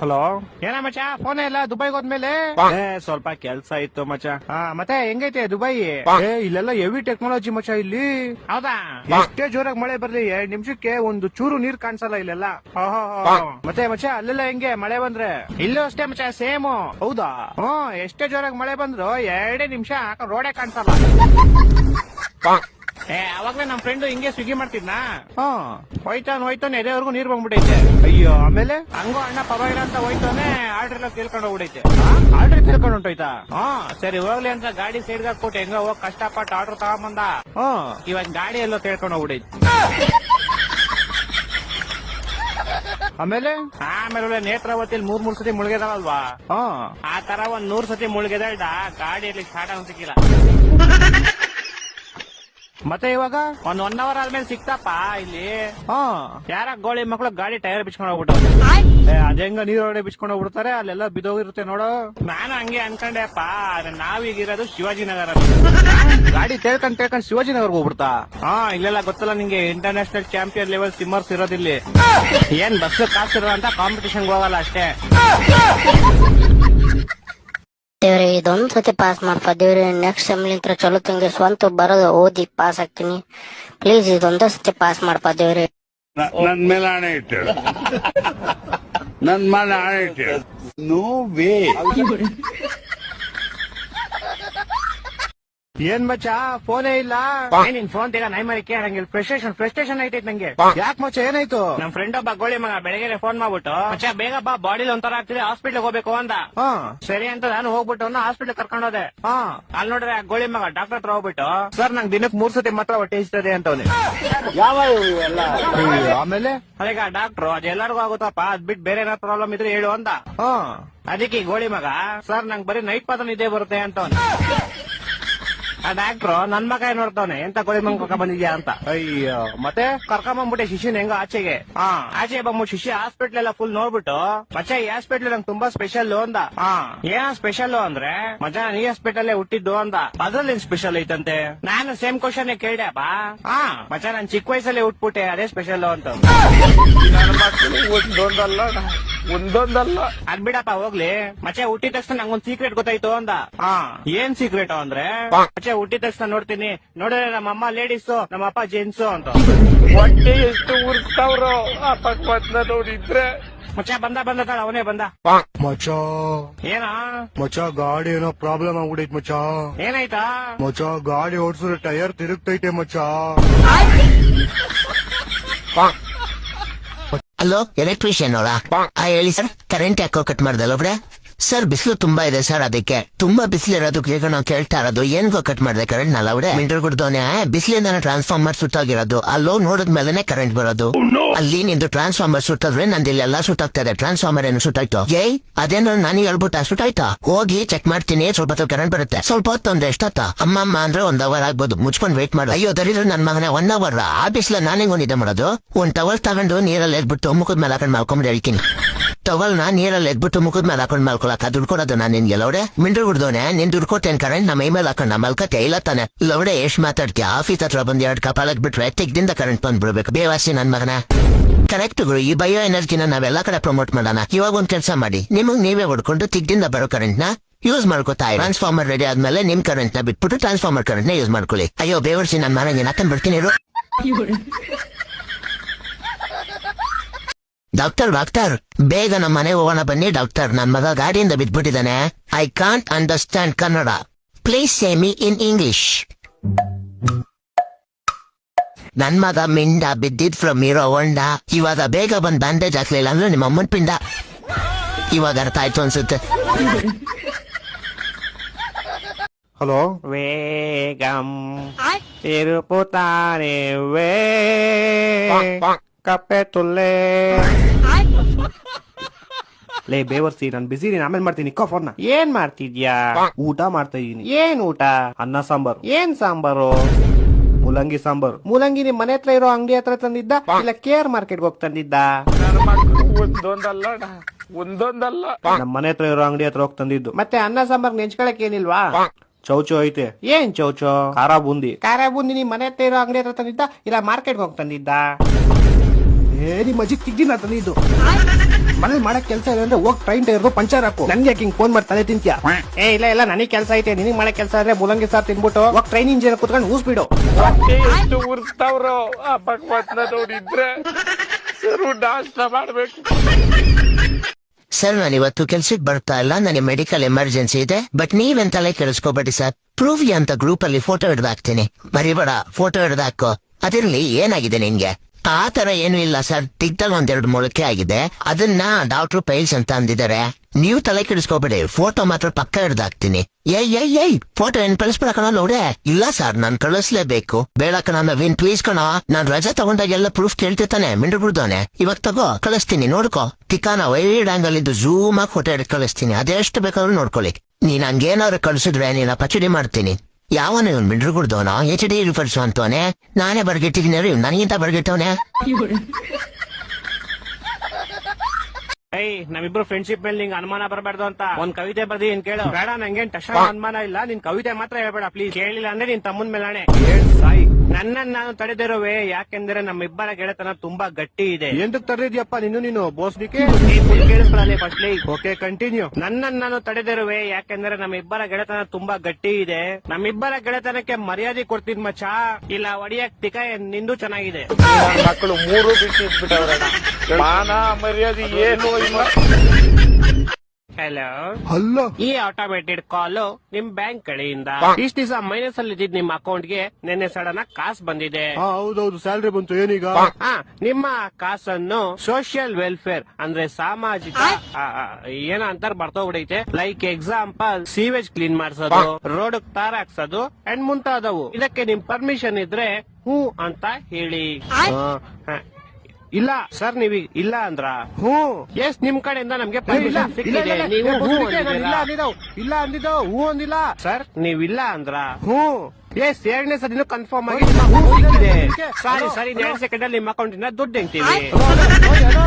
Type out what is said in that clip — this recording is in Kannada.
ಹಲೋ? ಏನ ಮಚಾ ಫೋನ್ ಇಲ್ಲ ದುಬೈಗೆ ಹೋದ್ಮೇಲೆ? ಏ ಸ್ವಲ್ಪ ಕೆಲ್ಸ ಇತ್ತು ಮಚ ಹಾ ಮತ್ತೆ ಹೆಂಗೈತೆ ದುಬೈ? ಏ ಇಲ್ಲೆಲ್ಲ ಹೆವಿ ಟೆಕ್ನಾಲಜಿ ಮಚ ಇಲ್ಲಿ. ಹೌದಾ? ಎಷ್ಟೇ ಜೋರಾಗಿ ಮಳೆ ಬರ್ಲಿ ಎರಡ್ ನಿಮಿಷಕ್ಕೆ ಒಂದು ಚೂರು ನೀರ್ ಕಾಣಿಸಲ್ಲ ಇಲ್ಲೆಲ್ಲ. ಓಹೋ ಮತ್ತೆ ಮಚ ಅಲ್ಲೆಲ್ಲ ಹೆಂಗೆ ಮಳೆ ಬಂದ್ರೆ? ಇಲ್ಲೂ ಅಷ್ಟೇ ಮಚ ಸೇಮ್. ಹೌದಾ? ಹ್ಮ್. ಎಷ್ಟೇ ಜೋರಾಗಿ ಮಳೆ ಬಂದ್ರು ಎರಡೇ ನಿಮಿಷ ರೋಡೇ ಕಾಣಿಸಲ್ಲ. ಏ ಅವಾಗ್ಲೇ ನಮ್ ಫ್ರೆಂಡ್ ಹಿಂಗೆ ಸ್ವಿಗ್ಗಿ ಮಾಡ್ತಿದ್ನಾ? ಹಾ ಹೋಯ್ತಾನ್ ಹೋಯ್ತಾನೆ ಎದೆವರೆಗೂ ನೀರ್ ಬಂದ್ಬಿಟ್ಟೈತೆ ಅಯ್ಯೋ ಆಮೇಲೆ? ಹಂಗೋ ಅಣ್ಣ ಪರವಾಗಿಲ್ಲ ಅಂತ ಹೋಯ್ತಾನೆ ಆರ್ಡರ್ ಎಲ್ಲ ತಿಳ್ಕೊಂಡು ಹೋಗ್ಬಿಡೈತೆ ಆರ್ಡರ್ ತಿಳ್ಕೊಂಡು ಹೊಂಟೋಯ್ತಾ? ಹಾ ಸರಿ ಹೋಗ್ಲಿ ಅಂತ ಗಾಡಿ ಸೈಡ್ ಹಾಕ್ಬಿಟ್ಟು ಹೆಂಗ ಹೋಗ್ ಕಷ್ಟಪಟ್ಟು ಆರ್ಡರ್ ತಗೊಂಬಂದ. ಹಾ. ಇವಾಗ ಗಾಡಿ ಎಲ್ಲೋ ತಿಳ್ಕೊಂಡು ಹೋಗ್ಬಿಡೈತೆ ಆಮೇಲೆ? ಆಮೇಲೆ ನೇತ್ರಾವತಿಲಿ ಮೂರ್ ಮೂರ್ ಸತಿ ಮುಳುಗಿದಾವಲ್ವಾ? ಹಾ. ಆ ತರ ಒಂದ್ ನೂರ್ ಸತಿ ಮುಳುಗಿದಲ್ಡ ಗಾಡಿಯಲ್ಲಿ ಸ್ಟಾರ್ಟ್ ಆಗ ಸಿಕ್ಕಿಲ್ಲ. ಮತ್ತೆ ಇವಾಗ? ಒಂದ್ ಒನ್ ಅವರ್ ಆದ್ಮೇಲೆ ಸಿಕ್ತಪ್ಪ ಇಲ್ಲಿ. ಹಾ. ಯಾರ ಗೋಳಿ ಮಕ್ಳು ಗಾಡಿ ಟೈರ್ ಬಿಚ್ಕೊಂಡು ಹೋಗ್ಬಿಟ್ಟು ಏ, ಅದೇಂಗ ನೀರೊಳಗೆ ಬಿಚ್ಕೊಂಡು ಹೋಗ್ಬಿಡ್ತಾರೆ? ಅಲ್ಲೆಲ್ಲ ಬಿದೋಗಿರುತ್ತೆ ನೋಡು. ನಾನು ಹಂಗೆ ಅನ್ಕೊಂಡೆಪ್ಪ ನಾವೀಗಿರೋದು ಶಿವಾಜಿನಗರ ಗಾಡಿ ತೇಳ್ಕೊಂಡ್ ತೇಳ್ಕೊಂಡ್ ಶಿವಾಜಿನಗರ್ ಹೋಗ್ಬಿಡ್ತಾ? ಹಾ ಇಲ್ಲೆಲ್ಲ ಗೊತ್ತಲ್ಲ ನಿಂಗೆ ಇಂಟರ್ನ್ಯಾಷನಲ್ ಚಾಂಪಿಯನ್ ಲೆವೆಲ್ ಸಿಮ್ಮರ್ಸ್ ಇರೋದಿಲ್ಲಿ ಏನ್ ಬಸ್ ಕಾಸಿರೋ ಅಂತ ಕಾಂಪಿಟೇಷನ್ ಹೋಗಲ್ಲ ಅಷ್ಟೇ. ದೇವ್ರೆ ಇದೊಂದ್ ಸತಿ ಪಾಸ್ ಮಾಡ್ಪ. ದೇವ್ರೆ ನೆಕ್ಸ್ಟ್ ಸೆಮ್ಲಿಂತ್ರ ಚಲೋ ತಂಗೆ. ಸ್ವಂತ ಬರೋದು ಓದಿ ಪಾಸ್ ಆಗ್ತೀನಿ. ಪ್ಲೀಸ್ ಇದೊಂದ ಸತಿ ಪಾಸ್ ಮಾಡ್ಪ ದೇವ್ರೆ. ನನ್ ಮೇಲೆ ಆಣೆ ಇಟ್ಟು ನನ್ ಮೇಲೆ ಹಣೆ ಇಟ್ಟು ನೋ ವೇ ಏನ್ ಮಚ್ಚ? ಫೋನೇ ಇಲ್ಲ. ನಿನ್ ಫೋನ್ ತೆಗ ನೈ ಮರಿ ಕೇಳಂಗಿಲ್ಲ ಫ್ರಸ್ಟ್ರೇಷನ್ ಫ್ರಸ್ಟ್ರೇಷನ್ ಐತೈತ್ ನಂಗೆ ಯಾಕೆ ಮಚ್ಚ? ಏನಾಯ್ತು? ನಮ್ ಫ್ರೆಂಡ್ ಒಬ್ಬ ಗೋಳಿ ಮಗ ಬೆಳಗ್ಗೆ ಫೋನ್ ಮಾಡ್ಬಿಟ್ಟು ಮಚ್ಚ ಬೇಗ ಬಾ ಬಾಡಿಲಿ ಒಂಥರ ಆಗ್ತಿದೆ ಹಾಸ್ಪಿಟ್ಲ್ ಹೋಗ್ಬೇಕು ಅಂತ. ಹಾ. ಸರಿ ಅಂತ ನಾನು ಹೋಗ್ಬಿಟ್ಟು ಹಾಸ್ಪಿಟ್ಲ್ ಕರ್ಕೊಂಡು ಹೋದೆ. ಹಾ. ಅಲ್ಲಿ ನೋಡ್ರೆ ಆ ಗೋಳಿ ಮಗ ಡಾಕ್ಟರ್ ಹತ್ರ ಹೋಗ್ಬಿಟ್ಟು ಸರ್ ನಂಗೆ ದಿನಕ್ಕೆ ಮೂರ್ ಸತಿ ಮಾತ್ರ ಹೊಟ್ಟೆ ಇಸ್ತದೆ ಅಂತ ಅಯ್ಯೋ, ಆಮೇಲೆ? ಅದೀಗ ಡಾಕ್ಟರ್ ಅದೆಲ್ಲರಿಗೂ ಆಗುತ್ತಪ್ಪ ಅದ್ ಬಿಟ್ಟು ಬೇರೆ ಏನಾದ್ರು ಪ್ರಾಬ್ಲಮ್ ಇದ್ರೆ ಹೇಳು ಅಂತ. ಹಾ. ಅದಕ್ಕೆ ಗೋಳಿ ಮಗ ಸರ್ ನಂಗೆ ಬರೀ ನೈಟ್ ಪಾತ್ರ ನಿದ್ದೆ ಬರುತ್ತೆ ಅಂತವ್ನೆ ಆ ಡಾಕ್ಟ್ರು ನನ್ ಮಗ ಏನ್ ನೋಡ್ತಾವನೆ ಎಂತ ಗೋಳಿ ಮಂಗ್ ಕರ್ಕೊಂಡ್ ಬಂದಿದ್ಯಾ ಅಂತ. ಅಯ್ಯೋ ಮತ್ತೆ? ಕರ್ಕೊಂಬಂದ್ಬಿಟ್ಟೆ ಶಿಶು ಹೆಂಗ ಆಚೆಗೆ. ಹಾ. ಆಚೆ ಬಂದ್ಬಿಟ್ಟು ಶಿಶಿ ಹಾಸ್ಪಿಟ್ಲ್ ಎಲ್ಲ ಫುಲ್ ನೋಡ್ಬಿಟ್ಟು ಮಚ್ಚ ಈ ಹಾಸ್ಪಿಟ್ಲ್ ನಂಗೆ ತುಂಬಾ ಸ್ಪೆಷಲ್ ಅಂದ. ಹಾ. ಏನ್ ಸ್ಪೆಷಲ್ ಅಂದ್ರೆ ಮಜಾ ಈ ಹಾಸ್ಪಿಟಲ್ ಹುಟ್ಟಿದ್ದು ಅಂದ. ಅದ್ರಲ್ಲಿ ಸ್ಪೆಷಲ್ ಐತಂತೆ? ನಾನು ಸೇಮ್ ಕ್ವಶನ್ ಬಾ ಹಾ. ಮಚ್ಚ ನಾನ್ ಚಿಕ್ಕ ವಯಸ್ಸಲ್ಲೇ ಹುಟ್ಬಿಟ್ಟೆ ಅದೇ ಸ್ಪೆಷಲ್ ಅಂತ ಒಂದೊಂದಲ್ಲ. ಅದ್ಬಿಡಪ್ಪ ಅದ್ ಬಿಡಪ್ಪ ಹೋಗ್ಲಿ. ಮಚ್ಚೆ ಹುಟ್ಟಿದ ತಕ್ಷಣ ನಂಗೊಂದ್ ಸೀಕ್ರೆಟ್ ಗೊತ್ತಾಯ್ತು ಅಂದ. ಹಾ. ಏನ್ ಸೀಕ್ರೆಟ್ ಅಂದ್ರೆ? ಮಚ್ಚೆ ಹುಟ್ಟಿದ ತಕ್ಷಣ ನೋಡ್ತೀನಿ. ನೋಡಿದ್ರೆ ನಮ್ಮ ಅಮ್ಮ ಲೇಡೀಸ್ ನಮ್ಮ ಅಪ್ಪ ಜೆಂಟ್ಸ್ ಅಂತ. ಹೊಟ್ಟೆ ಎಷ್ಟು ಉರ್ಸ್ತಾವ್ರೋ ಆ ಪಕ್ವತ್ನ ನೋಡಿದ್ರೆ. ಮಚ್ಚ ಬಂದ ಬಂದ ತಾಳ ಅವನೇ ಬಂದ. ಮಚ ಏನ? ಮಚ ಗಾಡಿ ಏನೋ ಪ್ರಾಬ್ಲಮ್ ಆಗ್ಬಿಡೈತ್ ಮಚ ಏನಾಯ್ತಾ? ಮಚ ಗಾಡಿ ಓಡಿಸಿದ್ರೆ ಟೈರ್ ತಿರುಗ್ತೈತೆ ಮಚ್ಚ. ಹಲೋ ಎಲೆಕ್ಟ್ರಿಷಿಯನ್ ಅವರಾ? ಹೇಳಿ ಸರ್ ಕರೆಂಟ್ ಯಾಕೋ ಕಟ್ ಮಾಡ್ದಲ್ಲ ಒಬ್ರೆ? ಸರ್ ಬಿಸಿಲು ತುಂಬಾ ಇದೆ ಸರ್ ಅದಕ್ಕೆ ತುಂಬಾ ಬಿಸಿಲು ಇರೋದಕ್ಕೆ ಈಗ ನಾವು ಕೇಳ್ತಾ ಇರೋದು. ಏನ್ಗೋ ಕಟ್ ಮಾಡಿದೆ ಕರೆಂಟ್ ನಲ್ಲ ಅವ್ರೆ ಮಿಂಟರ್ ಕುಡ್ದವನೆ ಬಿಸಿಲಿಂದ ಟ್ರಾನ್ಸ್ಫಾರ್ಮರ್ ಸುತ್ತಾಗಿರೋದು ಅಲ್ಲೋ ನೋಡಿದ್ಮೇಲೆ ಕರೆಂಟ್ ಬರೋದು. ಅಲ್ಲಿ ನಿಂದು ಟ್ರಾನ್ಸ್ಫಾರ್ಮರ್ ಸುತ್ತದ್ರೆ ನಂದು ಎಲ್ಲಾ ಸುಟ್ಟಾಗ್ತಾ ಇದೆ. ಟ್ರಾನ್ಸ್ಫಾರ್ಮರ್ ಏನು ಸುಟ್ಟಾಯ್ತು? ಏಯ್ ಅದೇನೋ ನಾನು ಹೇಳ್ಬಿಟ್ಟು ಸುಟ್ಟಾಯ್ತಾ? ಹೋಗಿ ಚೆಕ್ ಮಾಡ್ತೀನಿ ಸ್ವಲ್ಪ ಹೊತ್ತು ಕರೆಂಟ್ ಬರುತ್ತೆ. ಸ್ವಲ್ಪ ಹೊತ್ತು ಅಂದ್ರೆ ಎಷ್ಟೊತ್ತ ಅಮ್ಮಮ್ಮ ಅಂದ್ರೆ ಒಂದ್ ಅವರ್ ಆಗ್ಬೋದು. ಮುಚ್ಕೊಂಡ್ ವೇಟ್ ಮಾಡು. ಅಯ್ಯೋ ದರಿದ್ರ ನನ್ನ ಮಗನ ಒನ್ ಅವರ್ ಆ? ಬಿಸಿಲ ನಾನೇ ಒಂದಿದೆ ಮಾಡೋದು. ಒಂದ್ ಟವರ್ ತಗೊಂಡು ನೀರಲ್ಲಿ ಎದ್ಬಿಟ್ಟು ಮುಖದ ಮೇಲೆ ಹಾಕೊಂಡ್ ಮಾಡ್ಕೊಂಡ್ ಹೇಳ್ತೀನಿ. ಟವಲ್ನ ನೀರಲ್ಲಿ ಎದ್ಬಿಟ್ಟು ಮುಖದ ಮೇಲೆ ಹಾಕೊಂಡ್ ಮಲ್ಕೊಳಕ ದುಡ್ಕೊಡೋದು ನಾ ನಾನು ನಿನ್ಗೆ ಲೌಡೆ ಮಿಂಡ್ರು ಹುಡ್ದೋನೆ ನಿನ್ ದುಡ್ಕೋತೇನ್ ಕರೆಂಟ್ ನಮ್ಮ ಮೈ ಮೇಲೆ ಹಾಕೊಂಡ್ ಮಲ್ಕತ್ತೆ ಇಲ್ಲ ತಾನೆ. ಲೌಡೆ ಎಷ್ಟ್ ಮಾತಾಡ್ತೀಯ? ಆಫೀಸ್ ಹತ್ರ ಬಂದ್ ಎರಡ್ ಕಪಾಲಕ್ ಬಿಟ್ರೆ ತೆಗ್ದಿಂದ ಕರೆಂಟ್ ಬಂದ್ ಬಿಡ್ಬೇಕು ಬೇವಾಸಿ ನನ್ ಮಗನ. ಕರೆಕ್ಟ್ ಗುರು, ಈ ಬಯೋ ಎನರ್ಜಿನ ನಾವೆಲ್ಲ ಕಡೆ ಪ್ರಮೋಟ್ ಮಾಡೋಣ. ಇವಾಗ ಒಂದ್ ಕೆಲಸ ಮಾಡಿ. ನಿಮಗ್ ನೀವೇ ಹೊಡ್ಕೊಂಡು ತಿಗ್ದಿಂದ ಬರೋ ಕರೆಂಟ್ನ ಯೂಸ್ ಮಾಡ್ಕೋತಾ ಟ್ರಾನ್ಸ್ಫಾರ್ಮರ್ ರೆಡಿ ಆದ್ಮೇಲೆ ನಿಮ್ ಕರೆಂಟ್ನ ಬಿಟ್ಬಿಟ್ಟು ಟ್ರಾನ್ಸ್ಫಾರ್ಮರ್ ಕರೆಂಟ್ನ ಯೂಸ್ ಮಾಡ್ಕೊಳ್ಳಿ. ಅಯ್ಯೋ, ಬೇವರ್ಸಿ ನನ್ ಮನೆಗೆ ನಾಕಂಡ್. ಡಾಕ್ಟರ್ ಡಾಕ್ಟರ್ ಬೇಗ ನಮ್ಮ ಮನೆ ಹೋಗೋಣ ಬನ್ನಿ ಡಾಕ್ಟರ್ ನನ್ನ ಮಗ ಗಾಡಿಯಿಂದ ಬಿದ್ಬಿಟ್ಟಿದ್ದಾನೆ. I can't understand Kannada. Please say me in English ನನ್ ಮಗ ಮಿಂಡ ಬಿದ್ದಿದ್ ಫ್ರಮ್ ಇರೋ ಹೊಂಡ ಇವಾಗ ಬೇಗ ಬಂದ್ ಬ್ಯಾಂಡೇಜ್ ಹಾಕ್ಲಿಲ್ಲ ಅಂದ್ರೆ ನಿಮ್ಮ ಅಮ್ಮನ ಪಿಂಡ. ಇವಾಗ ಅರ್ಥ ಆಯ್ತು ಅನ್ಸುತ್ತೆ. ಹಲೋ ವೇಗಂ ತಿರುಪುತ್ತಾನೆ ವೇ ಕಪ್ಪೆ ತುಲ್ಲೆ ಲೇ ಬೇವರ್ಸಿ ನಾನ್ ಬಿಸಿ ಇದೀನಿ. ಆಮೇಲೆ ಮಾಡ್ತೀನಿ. ಇಕ್ಕೋ ಫೋನ್ ಏನ್ ಮಾಡ್ತಿದ್ಯಾ? ಊಟ ಮಾಡ್ತಾ ಇದೀನಿ. ಏನ್ ಊಟ? ಅನ್ನ ಸಾಂಬಾರ್. ಏನ್ ಸಾಂಬಾರು? ಮುಲಂಗಿ ಸಾಂಬಾರ್. ಮುಲಂಗಿ ನಿಮ್ ಮನೆ ಹತ್ರ ಇರೋ ಅಂಗಡಿ ಹತ್ರ ತಂದಿದ್ದ? ಇಲ್ಲ ಕೇರ್ ಮಾರ್ಕೆಟ್ ಹೋಗಿ ತಂದಿದ್ದ? ಒಂದೊಂದಲ್ಲ ಒಂದೊಂದಲ್ಲ. ನಮ್ ಮನೆ ಹತ್ರ ಇರೋ ಅಂಗಡಿ ಹತ್ರ ಹೋಗಿ ತಂದಿದ್ದು. ಮತ್ತೆ ಅನ್ನ ಸಾಂಬಾರ್ ನೆಂಚ್ಕೊಳಕ್ ಏನಿಲ್ವಾ? ಚೌಚು ಐತೆ. ಏನ್ ಚೌಚೋ? ಖಾರ ಬೂಂದಿ. ಖಾರ ಬೂಂದಿ. ನಿಮ್ ಮನೆ ಹತ್ರ ಇರೋ ಅಂಗಡಿ ಹತ್ರ ತಂದಿದ್ದ? ಇಲ್ಲ ಮಾರ್ಕೆಟ್ ಹೋಗಿ ತಂದಿದ್ದ? ಏ ನಿಮ್ಮ ಅಜ್ಜಿ ತಿಗ್ಗಿನ ಇದು. ಮನೇಲಿ ಮಾಡಕ್ ಕೆಲಸ ಇದೆ ಅಂದ್ರೆ ಹೋಗ್ ಟ್ರೈನ್ ಟೈರ್ ಪಂಚರ್ ಹಾಕು. ನನ್ಗೆ ಹಿಂಗ್ ಫೋನ್ ಮಾಡಿ ತಲೆ ತಿಂತ್ಯಾ? ಏ ಇಲ್ಲ ಇಲ್ಲ ನನಗೆ ಕೆಲಸ ಐತೆ ನಿನಗ್ ಮಾಡಕ್ ಕೆಲಸ ಆದ್ರೆ ಮುಲಂಗಿ ಸಾರ್ ತಿನ್ಬಿಟ್ಟು ಹೋಗ್ ಟ್ರೈನ್ ಇಂಜಿನ್ ಕುತ್ಕೊಂಡು ಊಸ್ಬಿಡು ಬಿಡು. ಉರ್ಸ್ತಾವ್ರೋ ಆ ಭಗವಂತನವ್ರಿದ್ರೆ ಸರು ನಾಷ್ಟ ಮಾಡ್ಬೇಕು. ಸರ್ ನಾನು ಇವತ್ತು ಕೆಲ್ಸಕ್ಕೆ ಬರ್ತಾ ಇಲ್ಲ ನನಗೆ ಮೆಡಿಕಲ್ ಎಮರ್ಜೆನ್ಸಿ ಇದೆ ಬಟ್ ನೀವೆಂತಲೇ ತಲೆ ಕೆಡಿಸ್ಕೋಬೇಡಿ ಸರ್ ಪ್ರೂವಿ ಅಂತ ಗ್ರೂಪ್ ಅಲ್ಲಿ ಫೋಟೋ ಹಿಡ್ದಾಕ್ತೀನಿ. ಮರಿಬೇಡ ಫೋಟೋ ಹಿಡ್ದಾಕೋ. ಅದಿರ್ಲಿ ಏನಾಗಿದೆ ನಿನ್ಗೆ? ಆ ತರ ಏನು ಇಲ್ಲ, ಸರ್. ತಿಗ್ದಲ್ಲಿ ಒಂದೆರಡು ಮೊಳಕೆ ಆಗಿದೆ. ಅದನ್ನ ಡಾಕ್ಟರ್ ಪೈಲ್ಸ್ ಅಂತ ಅಂದಿದ್ದಾರೆ. ನೀವು ತಲೆ ಕೆಡಿಸ್ಕೋಬೇಡಿ. ಫೋಟೋ ಮಾತ್ರ ಪಕ್ಕ ಹಿಡ್ದಾಕ್ತೀನಿ. ಏಯ್ ಏಯ್ ಏಯ್. ಫೋಟೋ ಏನ್ ಕಳಿಸ್ಬಿಡಕಣ ನೋಡೆ. ಇಲ್ಲ, ಸರ್. ನಾನ್ ಕಳಿಸ್ಲೇಬೇಕು. ಬೇಡ ಕಣ ವಿನ್ ಪ್ಲೀಸ್ ಕಣ. ನಾನ್ ರಜಾ ತಗೊಂಡಾಗ ಎಲ್ಲ ಪ್ರೂಫ್ ಕೇಳ್ತಿರ್ತಾನೆ. ಮಿಂಡು ಬಿಡ್ದೋನೆ ಇವಾಗ ತಗೋ, ಕಳಿಸ್ತೀನಿ. ನೋಡ್ಕೋ. ಟಿಕಾನ ವೈಡ್ ಆಂಗಲ್ ಇದ್ದು ಝೂಮ್ ಆಗಿ ಫೋಟೋ ಹಿಡಿದು ಕಳಿಸ್ತೀನಿ. ಅದೆಷ್ಟು ಬೇಕಾದ್ರೂ ನೋಡ್ಕೊಳ್ಳಿ. ನೀನ್ ಹಂಗೇನಾದ್ರು ಕಳಿಸಿದ್ರೆ ನೀನ ಪಚಡಿ ಮಾಡ್ತೀನಿ. ಯಾವನ ಇವನ್ ಬಿಡ್ರು ಕುಡ್ದವನ ಎಚ್ ಡಿ ರಿಫರ್ಸ್ ಅಂತವನೆ ನಾನೇ ಬರ್ಗಿಟ್ಟಿದ್ದೀನಿ ರೀ ನನಗಿಂತ ಬರ್ಗಿಟ್ಟವನೇ? ಏಯ್ ನಮ್ಮಿಬ್ರು ಫ್ರೆಂಡ್ಶಿಪ್ ಮೇಲೆ ನಿಂಗೆ ಅನುಮಾನ ಬರಬಾರ್ದು ಅಂತ. ಒಂದ್ ಕವಿತೆ ಬರ್ದಿ ಏನ್ ಕೇಳು? ಬೇಡ ನಂಗೇನ್ ತಕ್ಷಣ ಅನುಮಾನ ಇಲ್ಲ. ನಿನ್ ಕವಿತೆ ಮಾತ್ರ ಹೇಳ್ಬೇಡ ಪ್ಲೀಸ್ ಕೇಳಿಲ್ಲ ಅಂದ್ರೆ ನಿನ್ ತಮ್ಮನ್ ಮೇಲಾಣೆ. ಸಾಯಿ ನನ್ನನ್ನ ನಾನು ತಡೆದಿರುವೆ ಯಾಕೆಂದ್ರೆ ನಮ್ಮಿಬ್ಬರ ಗೆಳೆತನ ತುಂಬಾ ಗಟ್ಟಿ ಇದೆ. ಎಂದಕ್ ತಡೆದಿದ್ಯಪ್ಪ ನಿನ್ನು ನೀನು ಬೋಸ್ಲಿಕ್ಕೆ ಫಸ್ಟ್ಲಿ ಓಕೆ ಕಂಟಿನ್ಯೂ ನನ್ನನ್ನು ನಾನು ತಡೆದಿರುವೆ ಯಾಕೆಂದ್ರೆ ನಮ್ಮಿಬ್ಬರ ಗೆಳೆತನ ತುಂಬಾ ಗಟ್ಟಿ ಇದೆ. ನಮ್ಮಿಬ್ಬರ ಗೆಳೆತನಕ್ಕೆ ಮರ್ಯಾದೆ ಕೊಡ್ತೀನಿ ಮಚ್ಚ. ಇಲ್ಲ ಒಡಿಯಕ್ ತಿಕ ನಿಂದು ಚೆನ್ನಾಗಿದೆ. ಮಕ್ಕಳು ಮೂರು ಬಿಟ್ಟು ಮಾನ ಮರ್ಯಾದೆ ಏನು ಇಲ್ಲ ಹಲೋ ಈ ಆಟೋಮೇಟೆಡ್ ಕಾಲ್ ನಿಮ್ ಬ್ಯಾಂಕ್ ಕಡೆಯಿಂದ. ಇಷ್ಟ ದಿವಸ ಮೈನಸ್ ಅಲ್ಲಿ ಇದ್ದಿದ್ ನಿಮ್ ಅಕೌಂಟ್ಗೆ ನಿನ್ನೆ ಸಡನ್ ಆಗಿ ಕಾಸು ಬಂದಿದೆ. ಹಾ ಹೌದೌದು ಸ್ಯಾಲ್ರಿ ಬಂತು ಏನೀಗ? ಆ, ನಿಮ್ಮ ಕಾಸನ್ನು ಸೋಷಿಯಲ್ ವೆಲ್ಫೇರ್ ಅಂದ್ರೆ ಸಾಮಾಜಿಕ ಆ, ಆ, ಏನ ಅಂತಾರ ಬರ್ತೋಗ್ಬಿಡೈತೆ ಲೈಕ್ ಎಕ್ಸಾಂಪಲ್ ಸೀವೇಜ್ ಕ್ಲೀನ್ ಮಾಡಿಸೋದು ರೋಡ್ ತಾರ ಹಾಕ್ಸೋದು ಅಂಡ್ ಮುಂತಾದವು. ಇದಕ್ಕೆ ನಿಮ್ ಪರ್ಮಿಷನ್ ಇದ್ರೆ ಹೂ ಅಂತ ಹೇಳಿ. ಆ, ಆ, ಇಲ್ಲ ಸರ್ ನೀವ್ ಇಲ್ಲ ಅಂದ್ರ ಹ್ಞೂ ಎಸ್ ನಿಮ್ ಕಡೆಯಿಂದ ನಮ್ಗೆ ಇಲ್ಲ ಇಲ್ಲ, ಸಿಕ್ಕಿದೆ ಇಲ್ಲ, ನೀವು ನೀವು ಹ್ಞೂ ಬೋಸ್ನಿಕೆ, ನಾನು ಇಲ್ಲ ಅಂದಿದ್ದೀರಾ. ಅಂದಿದ್ದವು ಇಲ್ಲ ಅಂದಿದ್ದು ಹೂ ಅಂದಿಲ್ಲ ಸರ್ ನೀವಿಲ್ಲ ಅಂದ್ರ ಹ್ಞೂ ಎಸ್ ಎರಡನೇ ಸರ್ ಕನ್ಫರ್ಮ್ ಆಗಿ ಸರಿ ನಿಮ್ಮ ಸಿಕ್ಕಿದೆ. ಸಾರಿ ಸರಿ ಎರಡ್ ಸೆಕೆಂಡ್ ಅಲ್ಲಿ ನಿಮ್ಮ ಅಕೌಂಟ್ ಇಂದ ದುಡ್ಡು ಹೆಂಗ್ತೀವಿ ಹಲೋ, ಹಲೋ, ಹಲೋ, ಹಲೋ.